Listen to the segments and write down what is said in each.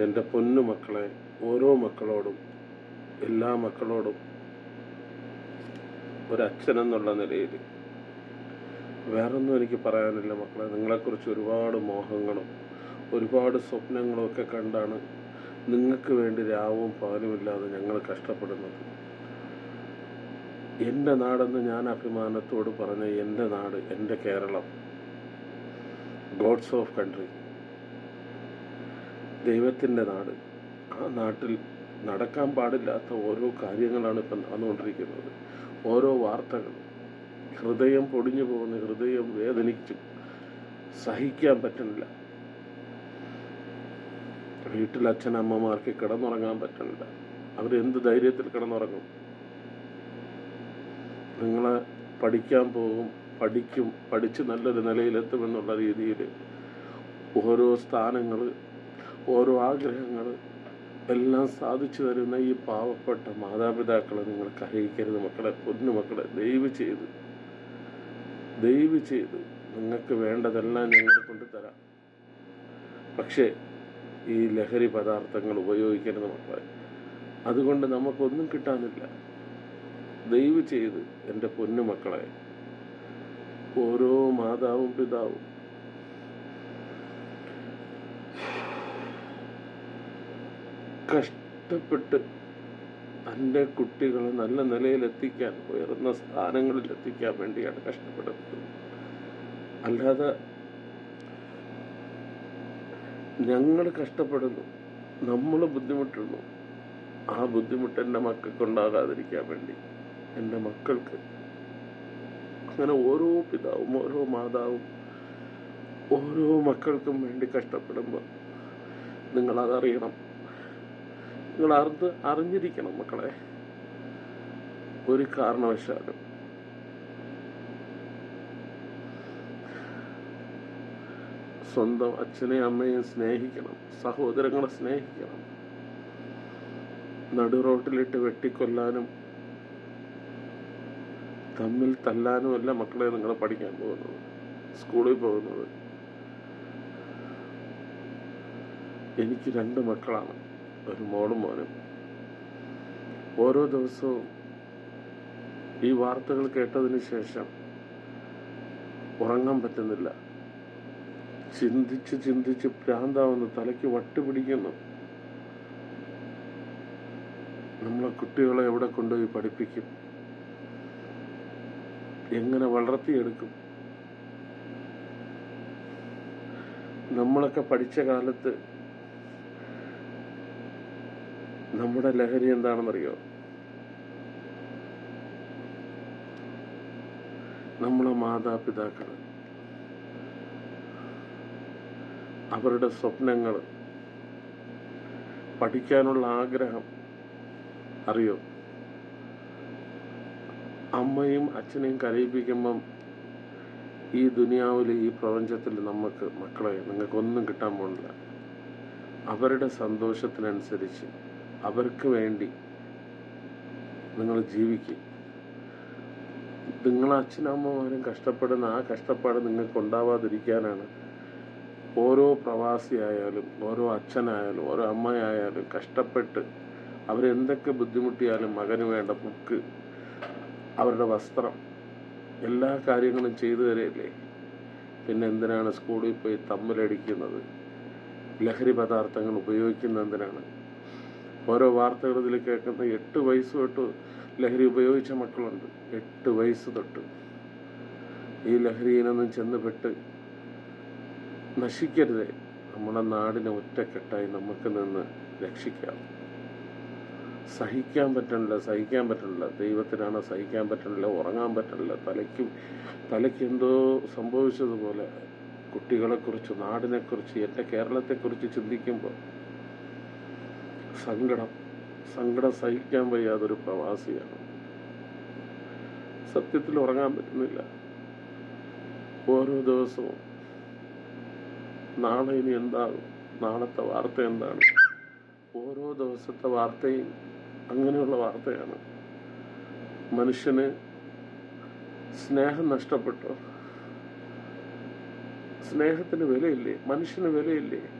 എന്റെ പൊന്നു മക്കളെ ഓരോ മക്കളോടും എല്ലാ മക്കളോടും ഒരച്ഛൻ എന്നുള്ള നിലയിൽ. വേറൊന്നും എനിക്ക് പറയാനില്ല മക്കളെ. നിങ്ങളെക്കുറിച്ച് ഒരുപാട് മോഹങ്ങളും ഒരുപാട് സ്വപ്നങ്ങളും ഒക്കെ കണ്ടാണ് നിങ്ങൾക്ക് വേണ്ടി രാവും പകലുമില്ലാതെ ഞങ്ങൾ കഷ്ടപ്പെടുന്നത്. എന്റെ നാടെന്ന് ഞാൻ അഭിമാനത്തോട് പറഞ്ഞ എന്റെ നാട് എന്റെ കേരളം. God's of country. ദൈവത്തിന്റെ നാട് ആ നാട്ടിൽ നടക്കാൻ പാടില്ലാത്ത ഓരോ കാര്യങ്ങളാണ് ഇപ്പം നടന്നുകൊണ്ടിരിക്കുന്നത്. ഓരോ വാർത്തകൾ ഹൃദയം പൊടിഞ്ഞു പോകുന്ന ഹൃദയം വേദനിച്ചു സഹിക്കാൻ പറ്റുന്നില്ല. വീട്ടിൽ അച്ഛനമ്മമാർക്ക് കിടന്നുറങ്ങാൻ പറ്റുന്നില്ല. അവർ എന്ത് ധൈര്യത്തിൽ കിടന്നുറങ്ങും? നിങ്ങളെ പഠിക്കാൻ പോകും പഠിക്കും പഠിച്ച് നല്ലൊരു നിലയിലെത്തുമെന്നുള്ള രീതിയിൽ ഓരോ സ്ഥാനങ്ങൾ ഓരോ ആഗ്രഹങ്ങൾ എല്ലാം സാധിച്ചു തരുന്ന ഈ പാവപ്പെട്ട മാതാപിതാക്കളെ നിങ്ങൾ കരയിക്കരുത് മക്കളെ പൊന്നു മക്കളെ. ദയവ് ചെയ്ത് ദയവ് ചെയ്ത് നിങ്ങൾക്ക് വേണ്ടതെല്ലാം ഞങ്ങൾ കൊണ്ടുതരാം പക്ഷേ ഈ ലഹരി പദാർത്ഥങ്ങൾ ഉപയോഗിക്കരുത് മക്കളെ. അതുകൊണ്ട് നമുക്കൊന്നും കിട്ടാനില്ല. ദയവ് ചെയ്ത് എന്റെ പൊന്നു മക്കളെ ഓരോ മാതാവും പിതാവും കഷ്ടപ്പെട്ട് തന്റെ കുട്ടികളെ നല്ല നിലയിലെത്തിക്കാൻ ഉയർന്ന സ്ഥാനങ്ങളിൽ എത്തിക്കാൻ വേണ്ടിയാണ് കഷ്ടപ്പെടുന്നത്. അല്ലാതെ ഞങ്ങൾ കഷ്ടപ്പെടുന്നു നമ്മൾ ബുദ്ധിമുട്ടുന്നു. ആ ബുദ്ധിമുട്ട് എന്റെ മക്കൾക്ക് ഉണ്ടാകാതിരിക്കാൻ വേണ്ടി എന്റെ മക്കൾക്ക്. അങ്ങനെ ഓരോ പിതാവും ഓരോ മാതാവും ഓരോ മക്കൾക്കും വേണ്ടി കഷ്ടപ്പെടുമ്പോൾ നിങ്ങളതറിയണം നിങ്ങൾ അറിഞ്ഞ് അറിഞ്ഞിരിക്കണം മക്കളെ. ഒരു കാരണവശാലും. സ്വന്തം അച്ഛനെയും അമ്മയും സ്നേഹിക്കണം. സഹോദരങ്ങളെ സ്നേഹിക്കണം. നടു റോട്ടിലിട്ട് വെട്ടിക്കൊല്ലാനും തമ്മിൽ തല്ലാനും അല്ല മക്കളെ നിങ്ങൾ പഠിക്കാൻ പോകുന്നത് സ്കൂളിൽ പോകുന്നത്. എനിക്ക് രണ്ട് മക്കളാണ്. ഒരു മോളും മോനും. ഓരോ ദിവസവും ഈ വാർത്തകൾ കേട്ടതിന് ശേഷം ഉറങ്ങാൻ പറ്റുന്നില്ല. ചിന്തിച്ച് ചിന്തിച്ച് ഭ്രാന്താവുന്നു തലയ്ക്ക് വട്ട് പിടിക്കുന്നു. നമ്മളെ കുട്ടികളെ എവിടെ കൊണ്ടുപോയി പഠിപ്പിക്കും? എങ്ങനെ വളർത്തിയെടുക്കും? നമ്മളൊക്കെ പഠിച്ച കാലത്ത് നമ്മുടെ ലഹരി എന്താണെന്നറിയോ? നമ്മളെ മാതാപിതാക്കൾ അവരുടെ സ്വപ്നങ്ങൾ പഠിക്കാനുള്ള ആഗ്രഹം അറിയോ? അമ്മയും അച്ഛനെയും കരയിപ്പിക്കുമ്പം ഈ ദുനിയാവിൽ ഈ പ്രപഞ്ചത്തിൽ നമുക്ക് മക്കളെ നിങ്ങൾക്കൊന്നും കിട്ടാൻ പോണില്ല അവരുടെ സന്തോഷത്തിനനുസരിച്ച് അവർക്ക് വേണ്ടി നിങ്ങൾ ജീവിക്കും. നിങ്ങളെ അച്ഛനമ്മമാരും കഷ്ടപ്പെടുന്ന ആ കഷ്ടപ്പാട് നിങ്ങൾക്ക് ഉണ്ടാവാതിരിക്കാനാണ് ഓരോ പ്രവാസിയായാലും ഓരോ അച്ഛനായാലും ഓരോ അമ്മയായാലും കഷ്ടപ്പെട്ട് അവരെന്തൊക്കെ ബുദ്ധിമുട്ടിയാലും മകന് വേണ്ട ബുക്ക് അവരുടെ വസ്ത്രം എല്ലാ കാര്യങ്ങളും ചെയ്തു തരില്ലേ? പിന്നെ എന്തിനാണ് സ്കൂളിൽ പോയി തമ്മിലടിക്കുന്നത്? ലഹരി പദാർത്ഥങ്ങൾ ഉപയോഗിക്കുന്ന എന്തിനാണ്? ഓരോ വാർത്തകൾ ഇതിൽ കേൾക്കുന്ന എട്ട് വയസ്സ് തൊട്ട് ലഹരി ഉപയോഗിച്ച മക്കളുണ്ട്. എട്ട് വയസ്സ് തൊട്ട്. ഈ ലഹരിയിലൊന്നും ചെന്നുപെട്ട് നശിക്കരുതേ. നമ്മുടെ നാടിനെ ഒറ്റക്കെട്ടായി നമുക്ക് നിന്ന് രക്ഷിക്കാം. സഹിക്കാൻ പറ്റണില്ല സഹിക്കാൻ പറ്റണില്ല. ദൈവത്തിനാണ് സഹിക്കാൻ പറ്റണില്ല ഉറങ്ങാൻ പറ്റണില്ല. തലയ്ക്കും തലയ്ക്ക് എന്തോ സംഭവിച്ചതുപോലെ കുട്ടികളെക്കുറിച്ച് നാടിനെക്കുറിച്ച് എന്റെ കേരളത്തെക്കുറിച്ച് ചിന്തിക്കുമ്പോൾ സങ്കടം. സങ്കടം സഹിക്കാൻ വയ്യാതൊരു പ്രവാസിയാണ്. സത്യത്തിൽ ഉറങ്ങാൻ പറ്റുന്നില്ല. ഓരോ ദിവസവും നാളെ ഇനി എന്താകും നാളത്തെ വാർത്ത എന്താണ്? ഓരോ ദിവസത്തെ വാർത്തയും അങ്ങനെയുള്ള വാർത്തയാണ്. മനുഷ്യന് സ്നേഹം നഷ്ടപ്പെട്ടു? സ്നേഹത്തിന് വിലയില്ലേ? മനുഷ്യന് വിലയില്ലേ?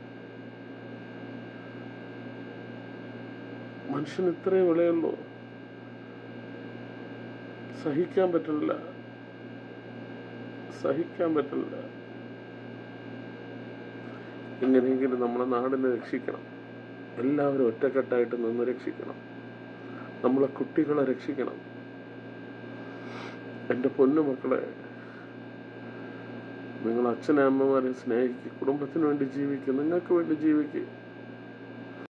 മനുഷ്യന് ഇത്രേ വിളയുള്ളൂ സഹിക്കാൻ പറ്റില്ല. സഹിക്കാൻ പറ്റില്ല. എങ്ങനെയെങ്കിലും നമ്മുടെ നാടിനെ രക്ഷിക്കണം. എല്ലാവരും ഒറ്റക്കെട്ടായിട്ട് നിന്ന് രക്ഷിക്കണം. നമ്മളെ കുട്ടികളെ രക്ഷിക്കണം. എന്റെ പൊന്നു മക്കളെ നിങ്ങൾ അച്ഛനെ അമ്മമാരെ സ്നേഹിക്കുക കുടുംബത്തിന് വേണ്ടി ജീവിക്കുക നിങ്ങൾക്ക് വേണ്ടി ജീവിക്കുക